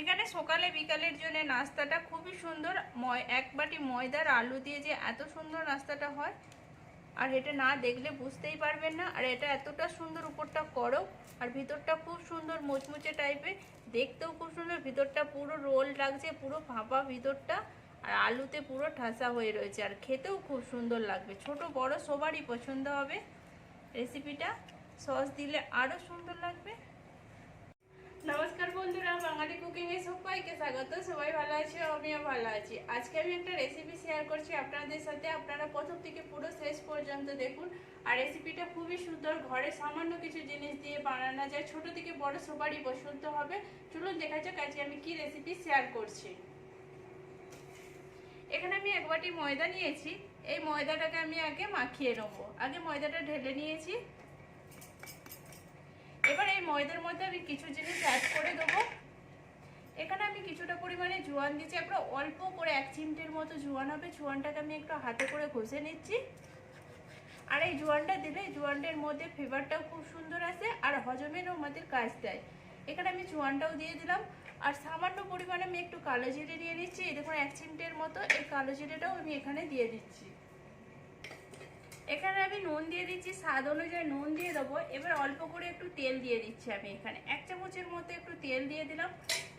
এখানে সকালে বিকালের জন্য নাস্তাটা খুবই সুন্দর। ময়, এক বাটি ময়দার আলু দিয়ে যে এত সুন্দর নাস্তাটা হয়, আর এটা না দেখলে বুঝতেই পারবেন না। আর এটা এতটা সুন্দর উপরটা করো, আর ভিতরটা খুব সুন্দর মুচমুচে টাইপের দেখতেও খুব সুন্দর, ভিতরটা পুরো রোল লাগছে, পুরো ফাঁপা ভিতরটা, আর আলুতে পুরো ঠাসা হয়ে রয়েছে। আর খেতেও খুব সুন্দর লাগবে। ছোট বড় সবারই পছন্দ হবে রেসিপিটা। সস দিলে আরও সুন্দর লাগবে। নমস্কার বন্ধুরা, বাঙালি কুকিং এ সবাইকে স্বাগত? সবাই ভালো আছে? আমিও ভালো আছি। আজকে আমি একটা রেসিপি শেয়ার করছি আপনাদের সাথে। আপনারা প্রথম থেকে পুরো শেষ পর্যন্ত দেখুন। আর রেসিপিটা খুবই সুন্দর। ঘরে সামান্য কিছু জিনিস দিয়ে বানানো যায়। ছোট থেকে বড় সবারই পছন্দ হবে। চলুন দেখা যাক আজকে আমি কি রেসিপি শেয়ার করছি। এখানে আমি এক বাটি ময়দা নিয়েছি। এই ময়দাটাকে আমি আগে মাখিয়ে নেব। আগে ময়দাটা ঢেলে নিয়েছি। এবার এই ময়দার মধ্যে আমি কিছু জিনিস অ্যাড করে দেবো। এখানে আমি কিছুটা পরিমাণে জোয়ান দিচ্ছি। একটু অল্প করে এক চিমটের মতো জোয়ান হবে। জোয়ানটাকে আমি একটু হাতে করে ঘষে নিচ্ছি। আর এই জোয়ানটা দিলে জোয়ানটার মধ্যে ফ্লেভারটাও খুব সুন্দর আসে আর হজমেরও আমাদের কাজ দেয়। এখানে আমি জোয়ানটাও দিয়ে দিলাম। আর সামান্য পরিমাণে আমি একটু কালো জিরে দিয়ে নিচ্ছি। দেখুন, এক চিমটের মতো এই কালো জিরেটাও আমি এখানে দিয়ে দিচ্ছি। এখানে আমি নুন দিয়ে দিচ্ছি, স্বাদ অনুযায়ী নুন দিয়ে দেবো। এবার অল্প করে একটু তেল দিয়ে দিচ্ছি আমি এখানে। এক চামচের মতো একটু তেল দিয়ে দিলাম।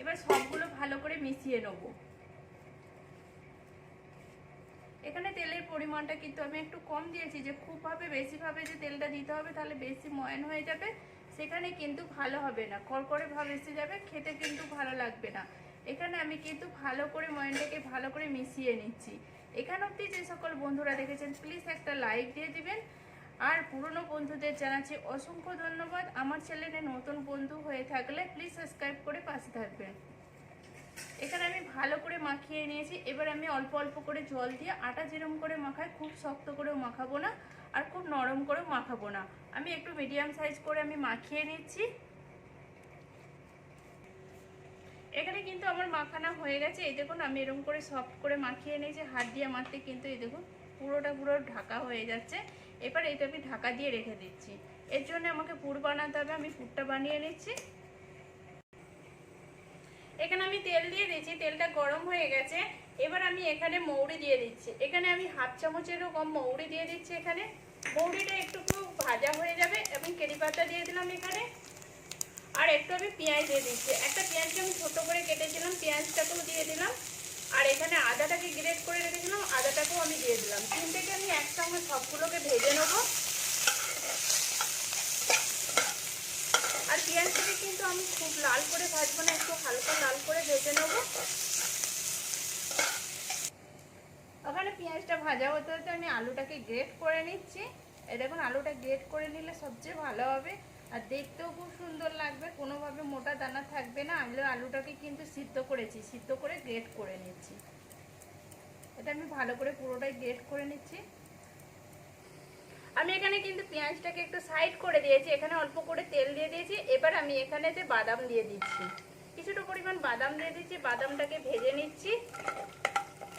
এবার সবগুলো ভালো করে মিশিয়ে নেব। এখানে তেলের পরিমাণটা কিন্তু আমি একটু কম দিয়েছি। যে খুবভাবে বেশিভাবে যে তেলটা দিতে হবে, তাহলে বেশি ময়ন হয়ে যাবে। সেখানে কিন্তু ভালো হবে না। কড়কড়ে ভাব এসে যাবে, খেতে কিন্তু ভালো লাগবে না। এখানে আমি কিন্তু ভালো করে ময়নটাকে ভালো করে মিশিয়ে নিচ্ছি। এখান অবধি যে সকল বন্ধুরা দেখেছেন প্লিজ একটা লাইক দিয়ে দিবেন। আর পুরনো বন্ধুদের জানাচ্ছি অসংখ্য ধন্যবাদ। আমার চ্যানেলে নতুন বন্ধু হয়ে থাকলে প্লিজ সাবস্ক্রাইব করে পাশে থাকবেন। এখানে আমি ভালো করে মাখিয়ে নিয়েছি। এবার আমি অল্প অল্প করে জল দিয়ে আটা যেরম করে মাখাই, খুব শক্ত করেও মাখাবো না আর খুব নরম করেও মাখাবো না। আমি একটু মিডিয়াম সাইজ করে আমি মাখিয়ে নিচ্ছি। এখানে কিন্তু আমার মাখানা হয়ে গেছে। এই দেখুন, আমি এরকম করে সফট করে মাখিয়ে নিয়েছি, হাত দিয়ে মারতে কিন্তু এই দেখুন, পুরোটা পুরো ঢাকা হয়ে যাচ্ছে। এবার এটা আমি ঢাকা দিয়ে রেখে দিচ্ছি। এর জন্য আমাকে পুর বানাতে হবে, আমি পুরটা বানিয়ে নিচ্ছি। এখানে আমি তেল দিয়ে দিচ্ছি তেলটা গরম হয়ে গেছে। এবার আমি এখানে মৌরি দিয়ে দিচ্ছি। এখানে আমি হাফ চামচেরও কম মৌরি দিয়ে দিচ্ছি এখানে। মৌরিটা একটু ভাজা হয়ে যাবে এবং কেরি পাতা দিয়ে দিলাম এখানে। আর একটু আমি পেঁয়াজ দিয়ে দিচ্ছি। একটা পেঁয়াজকে আমি ছোটো করে কেটেছিলাম, পেঁয়াজটাকেও দিয়ে দিলাম। আর এখানে আদাটাকে গ্রেট করে রেখেছিলাম, আদাটাকেও আমি দিয়ে দিলাম। তিন থেকে আমি একসঙ্গে সবগুলোকে ভেজে নেব। আর পেঁয়াজটাকে কিন্তু আমি খুব লাল করে ভাজবো না, একটু হালকা লাল করে ভেজে নেব। ওখানে পেঁয়াজটা ভাজা হতে হতে আমি আলুটাকে গ্রেট করে নিচ্ছি। এই দেখুন, আলুটা গ্রেট করে নিলে সবচেয়ে ভালো হবে। আর দেখতেও খুব সুন্দর লাগবে, কোনোভাবে মোটা দানা থাকবে না। আমি আলুটাকে কিন্তু সিদ্ধ করেছি, সিদ্ধ করে গ্রেট করে নিচ্ছি। এটা আমি ভালো করে পুরোটাই গ্রেট করে নিচ্ছি। আমি এখানে কিন্তু পেঁয়াজটাকে একটু সাইড করে দিয়েছি, এখানে অল্প করে তেল দিয়ে দিয়েছি। এবার আমি এখানে এখানেতে বাদাম দিয়ে দিচ্ছি, কিছুটা পরিমাণ বাদাম দিয়ে দিচ্ছি, বাদামটাকে ভেজে নিচ্ছি।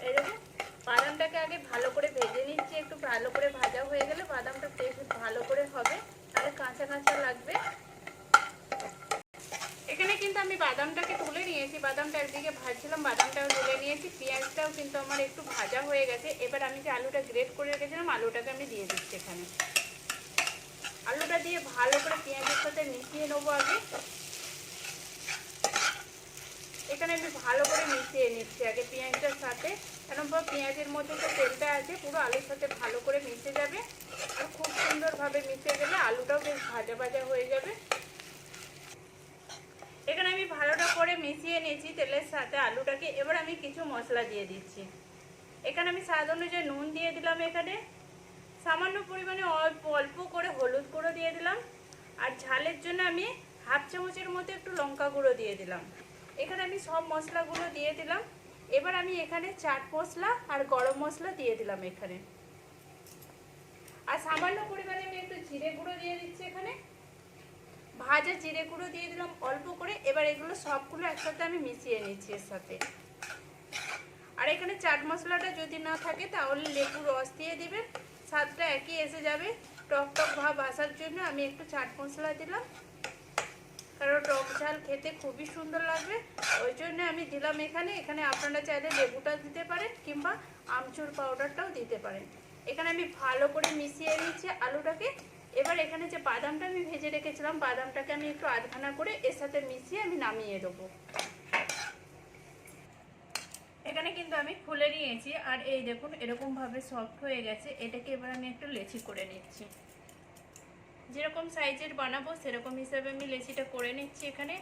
এরকম বাদামটাকে আগে ভালো করে ভেজে নিচ্ছি, একটু ভালো করে ভাজা হয়ে গেলে বাদামটা বেশ ভালো করে হবে। কাঁচা কাঁচা লাগবে। এখানে কিন্তু আমি বাদামটাকে তুলে নিয়েছি, বাদামটা একদিকে ভাজছিলাম, বাদামটাও তুলে নিয়েছি, পেঁয়াজটাও কিন্তু আমার একটু ভাজা হয়ে গেছে। এবার আমি যে আলুটা গ্রেট করে রেখেছিলাম, আলুটাকে আমি দিয়ে দিচ্ছি এখানে। আলুটা দিয়ে ভালো করে পেঁয়াজের সাথে মিশিয়ে নেব আগে। এখানে আমি ভালো করে মিশিয়ে নিচ্ছি। আগে পেঁয়াজটার সাথে কারণ পেঁয়াজের মধ্যে তো তেলটা আছে, পুরো আলুর সাথে ভালো করে মিশে যাবে। আর খুব সুন্দরভাবে মিশে গেলে আলুটাও বেশ ভাজা ভাজা হয়ে যাবে। এখানে আমি ভালোটা করে মিশিয়ে নিয়েছি তেলের সাথে আলুটাকে। এবার আমি কিছু মশলা দিয়ে দিচ্ছি। এখানে আমি স্বাদ অনুযায়ী নুন দিয়ে দিলাম এখানে। সামান্য পরিমাণে অল্প অল্প করে হলুদ গুঁড়ো দিয়ে দিলাম। আর ঝালের জন্য আমি হাফ চামচের মতো একটু লঙ্কা গুঁড়ো দিয়ে দিলাম। এখানে আমি সব মশলাগুলো দিয়ে দিলাম। এবার আমি এখানে চাট মশলা আর গরম মশলা দিয়ে দিলাম এখানে। আর সামান্য পরিমাণে আমি একটু জিরে গুঁড়ো দিয়ে দিচ্ছি এখানে। ভাজা জিরে গুঁড়ো দিয়ে দিলাম অল্প করে। এবার এগুলো সবগুলো একসাথে আমি মিশিয়ে নিচ্ছি এর সাথে। আর এখানে চাট মশলাটা যদি না থাকে তাহলে লেবু রস দিয়ে দিবেন। স্বাদটা একই এসে যাবে। টক টক ভাব আসার জন্য আমি একটু চাট মশলা দিলাম। কারণ টক ঝাল খেতে খুবই সুন্দর লাগবে। ওই জন্য আমি দিলাম এখানে। এখানে আপনারা চাইলে লেবুটা দিতে পারেন কিংবা আমচুর পাউডারটাও দিতে পারেন। এখানে আমি ভালো করে মিশিয়ে নিচ্ছি আলুটাকে। এবার এখানে যে বাদামটা আমি ভেজে রেখেছিলাম, বাদামটাকে আমি একটু আধখানা করে এর সাথে মিশিয়ে আমি নামিয়ে দেবো। এখানে কিন্তু আমি খুলে নিয়েছি। আর এই দেখুন, এরকমভাবে সফট হয়ে গেছে। এটাকে এবার আমি একটু লেচি করে নিচ্ছি। যেরকম সাইজের বানাবো, সেরকম হিসাবে আমি লেচিটা করে নিচ্ছি এখানে।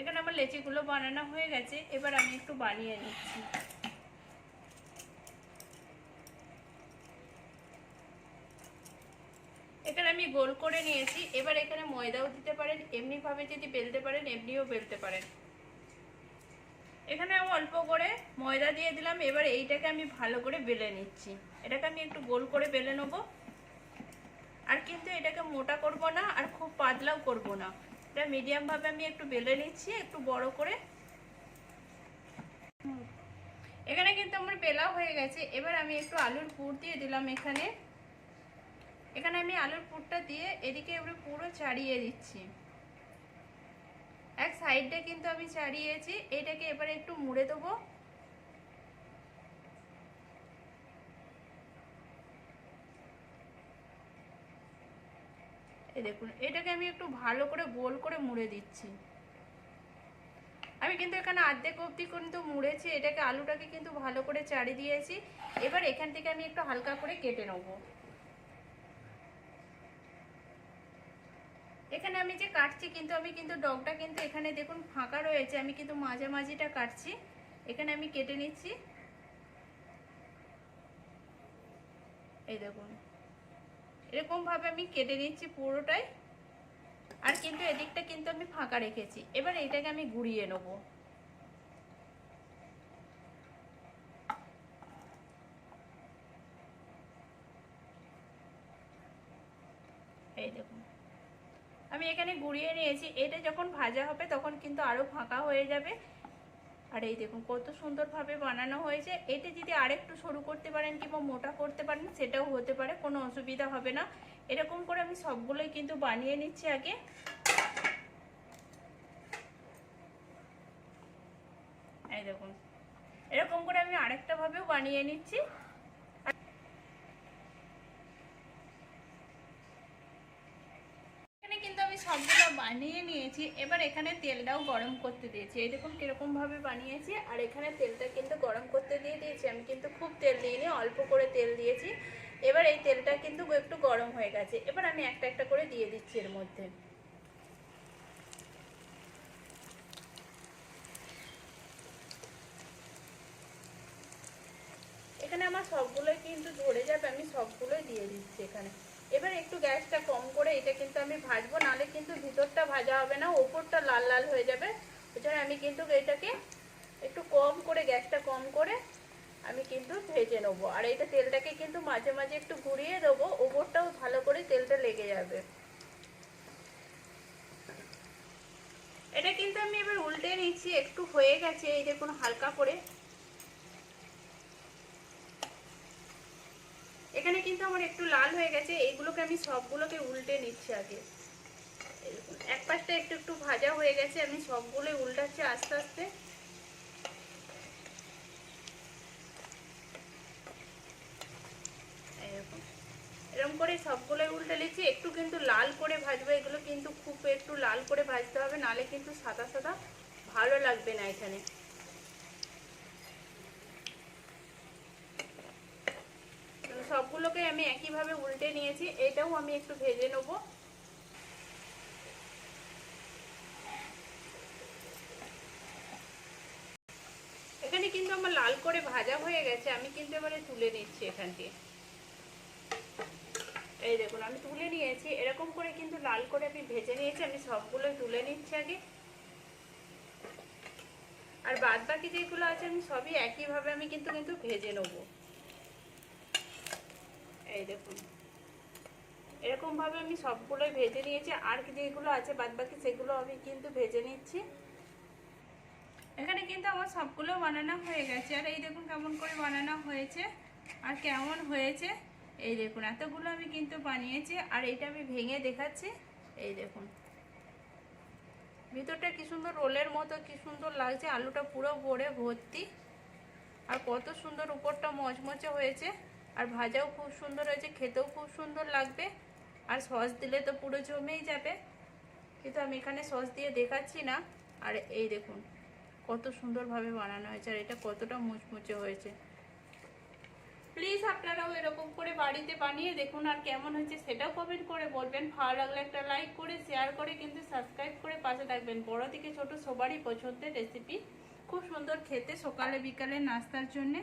এখানে আমার লেচিগুলো বানানো হয়ে গেছে, এবার আমি একটু বানিয়ে নিচ্ছি। এখানে আমি গোল করে নিয়েছি, এবার এখানে ময়দাও দিতে পারেন, এমনিভাবে যদি বেলতে পারেন, এমনিও বেলতে পারেন। এখানে আমি অল্প করে ময়দা দিয়ে দিলাম, এবার এইটাকে আমি ভালো করে বেলে নিচ্ছি। এটাকে আমি একটু গোল করে বেলে নেব। আর কিন্তু এটাকে মোটা করব না, আর খুব পাতলাও করব না। এটা মিডিয়ামভাবে আমি একটু বেলে নিচ্ছি, একটু বড় করে। এখানে কিন্তু আমার বেলা হয়ে গেছে। এবার আমি একটু আলুর পুর দিয়ে দিলাম এখানে। এখানে আমি আলুর পুরটা দিয়ে এদিকে এবারে পুরো ছাড়িয়ে দিচ্ছি। এক সাইডটা কিন্তু আমি ছাড়িয়েছি, এটাকে এবারে একটু মুড়ে দেবো। এই দেখুন, এটাকে আমি একটু ভালো করে গোল করে মুড়ে দিচ্ছি। আমি কিন্তু এখানে অর্ধেক অবধি কিন্তু মুড়েছি, এটাকে আলুটাকে কিন্তু ভালো করে চাড়ি দিয়েছি। এবার এখান থেকে আমি একটু হালকা করে কেটে নেব। এখানে আমি যে কাটছি কিন্তু আমি কিন্তু ডগটা কিন্তু এখানে দেখুন ফাঁকা রয়েছে, আমি কিন্তু মাঝামাঝিটা কাটছি। এখানে আমি কেটে নিচ্ছি। এই দেখুন, এরকমভাবে আমি কেটে নিচ্ছি পুরোটাই। আর কিন্তু এদিকটা কিন্তু আমি ফাঁকা রেখেছি। এবার এটাকে আমি ঘুরিয়ে নেব এই দেখুন আমি এখানে গুঁড়িয়ে নিয়েছি। এটা যখন ভাজা হবে তখন কিন্তু আরও ফাঁকা হয়ে যাবে। আর এই দেখুন, কত সুন্দরভাবে বানানো হয়েছে। এটা যদি আরেকটু সরু করতে পারেন কিংবা মোটা করতে পারেন, সেটাও হতে পারে, কোনো অসুবিধা হবে না। এরকম করে আমি সবগুলোই কিন্তু বানিয়ে নিচ্ছি আগে। এই দেখুন, এরকম করে আমি আরেকটা ভাবেও বানিয়ে নিচ্ছি এখানে কিন্তু আমি সবগুলো বানিয়ে নিয়েছি। এবার এখানে তেলটাও গরম করতে দিয়েছি। এই দেখুন কীরকম ভাবে বানিয়েছি। আর এখানে তেলটা কিন্তু গরম করতে দিয়ে দিয়েছি। আমি কিন্তু খুব তেল দিইনি, অল্প করে তেল দিয়েছি। এবার এই তেলটা কিন্তু একটু গরম হয়ে গেছে। এবার আমি একটা একটা করে দিয়ে দিচ্ছি এর মধ্যে। এখানে আমার সবগুলোই কিন্তু ধরে যাবে। আমি সবগুলোই দিয়ে দিচ্ছি এখানে। এবার একটু গ্যাসটা কম করে এটা কিন্তু আমি ভাজবো, নাহলে কিন্তু ভিতরটা ভাজা হবে না, ওপরটা লাল লাল হয়ে যাবে। ওই আমি কিন্তু এটাকে একটু কম করে, গ্যাসটা কম করে আমি কিন্তু ভেজে নেব। আর এইটা তেলটাকে কিন্তু মাঝে মাঝে একটু ঘুরিয়ে দেবো, ওপরটাও ভালো করে তেলটা লেগে যাবে। এটা কিন্তু আমি এবার উল্টে নিচ্ছি, একটু হয়ে গেছে, এই দেখুন হালকা করে এখানে কিন্তু আমার একটু লাল হয়ে গেছে, এইগুলোকে আমি সবগুলোকে উল্টে নিচ্ছি আগে। এক পাশটা একটু একটু ভাজা হয়ে গেছে, আমি সবগুলোই উল্টাচ্ছি আস্তে আস্তে। এরকম করে সবগুলোই উল্টে নিচ্ছি, একটু কিন্তু লাল করে ভাজবো, এগুলো কিন্তু খুব একটু লাল করে ভাজতে হবে, নালে কিন্তু সাদা সাদা ভালো লাগবে না এখানে। সবগুলোকে আমি একইভাবে উল্টে নিয়েছি, এটাও আমি একটু ভেজে নেব। এখানে কিন্তু আমার লাল করে ভাজা হয়ে গেছে, আমি কিন্তু এবারে তুলে নিচ্ছি এখান থেকে এই দেখুন, আমি তুলে নিয়েছি, এরকম করে কিন্তু লাল করে আমি ভেজে নিয়েছি, আমি সবগুলোই তুলে নিচ্ছি আগে। আর বাদ বাকি যেগুলো আছে, আমি সবই একইভাবে আমি কিন্তু কিন্তু ভেজে নেব। এই দেখুন। এরকমভাবে আমি সবগুলোই ভেজে নিয়েছি। আর যেগুলো আছে বাদ বাকি সেগুলো আমি কিন্তু ভেজে নিচ্ছি। এখানে কিন্তু আমার সবগুলো বানানো হয়ে গেছে। আর এই দেখুন কেমন করে বানানো হয়েছে আর কেমন হয়েছে। এই দেখুন, এতগুলো আমি কিন্তু বানিয়েছি আর এটা আমি ভেঙে দেখাচ্ছি। এই দেখুন। ভিতরটা কি সুন্দর রোলের মতো, কি সুন্দর লাগছে। আলুটা পুরো ভরে ভর্তি। আর কত সুন্দর উপরটা মচমচে হয়েছে। আর ভাজাও খুব সুন্দর হয়েছে, খেতেও খুব সুন্দর লাগবে। আর সস দিলে তো পুরো জমেই যাবে। কিন্তু আমি এখানে সস দিয়ে দেখাচ্ছি না। আর এই দেখুন, কত সুন্দরভাবে বানানো হয়েছে আর এটা কতটা মুচমুচে হয়েছে। প্লিজ আপনারাও এরকম করে বাড়িতে বানিয়ে দেখুন আর কেমন হয়েছে সেটাও কমেন্ট করে বলবেন। ভালো লাগলে একটা লাইক করে শেয়ার করে, কিন্তু সাবস্ক্রাইব করে পাশে থাকবেন। বড় থেকে ছোট সবারই পছন্দের রেসিপি খুব সুন্দর খেতে সকালে বিকালে নাস্তার জন্যে।